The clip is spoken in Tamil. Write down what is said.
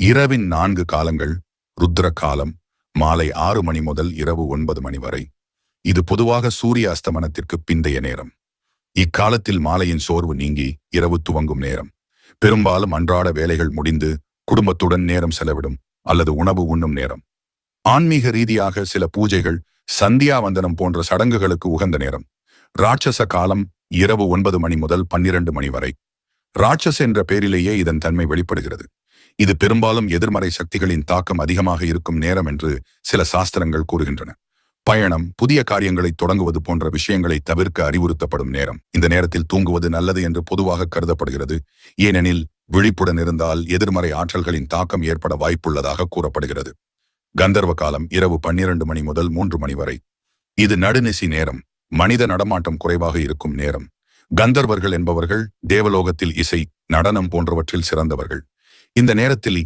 இரவின் நான்கு காலங்கள் ருத்ர காலம் மாலை ஆறு மணி முதல் இரவு ஒன்பது மணி வரை. இது பொதுவாக சூரிய அஸ்தமனத்திற்கு பிந்தைய நேரம். இக்காலத்தில் மாலையின் சோர்வு நீங்கி இரவு துவங்கும் நேரம். பெரும்பாலும் அன்றாட வேலைகள் முடிந்து குடும்பத்துடன் நேரம் செலவிடும் அல்லது உணவு உண்ணும் நேரம். ஆன்மீக ரீதியாக சில பூஜைகள் சந்தியா வந்தனம் போன்ற சடங்குகளுக்கு உகந்த நேரம். ராட்சச காலம் இரவு ஒன்பது மணி முதல் பன்னிரண்டு மணி வரை. ராட்சஸ் என்ற பெயரிலேயே இதன் தன்மை வெளிப்படுகிறது. இது பெரும்பாலும் எதிர்மறை சக்திகளின் தாக்கம் அதிகமாக இருக்கும் நேரம் என்று சில சாஸ்திரங்கள் கூறுகின்றன. பயணம் புதிய காரியங்களை தொடங்குவது போன்ற விஷயங்களை தவிர்க்க அறிவுறுத்தப்படும் நேரம். இந்த நேரத்தில் தூங்குவது நல்லது என்று பொதுவாக கருதப்படுகிறது. ஏனெனில் விழிப்புடன் இருந்தால் எதிர்மறை ஆற்றல்களின் தாக்கம் ஏற்பட வாய்ப்புள்ளதாக கூறப்படுகிறது. கந்தர்வ காலம் இரவு பன்னிரண்டு மணி முதல் மூன்று மணி வரை. இது நடுநிசி நேரம் மனித நடமாட்டம் குறைவாக இருக்கும் நேரம். கந்தர்வர்கள் என்பவர்கள் தேவலோகத்தில் இசை நடனம் போன்றவற்றில் சிறந்தவர்கள். இந்த நேரத்தில்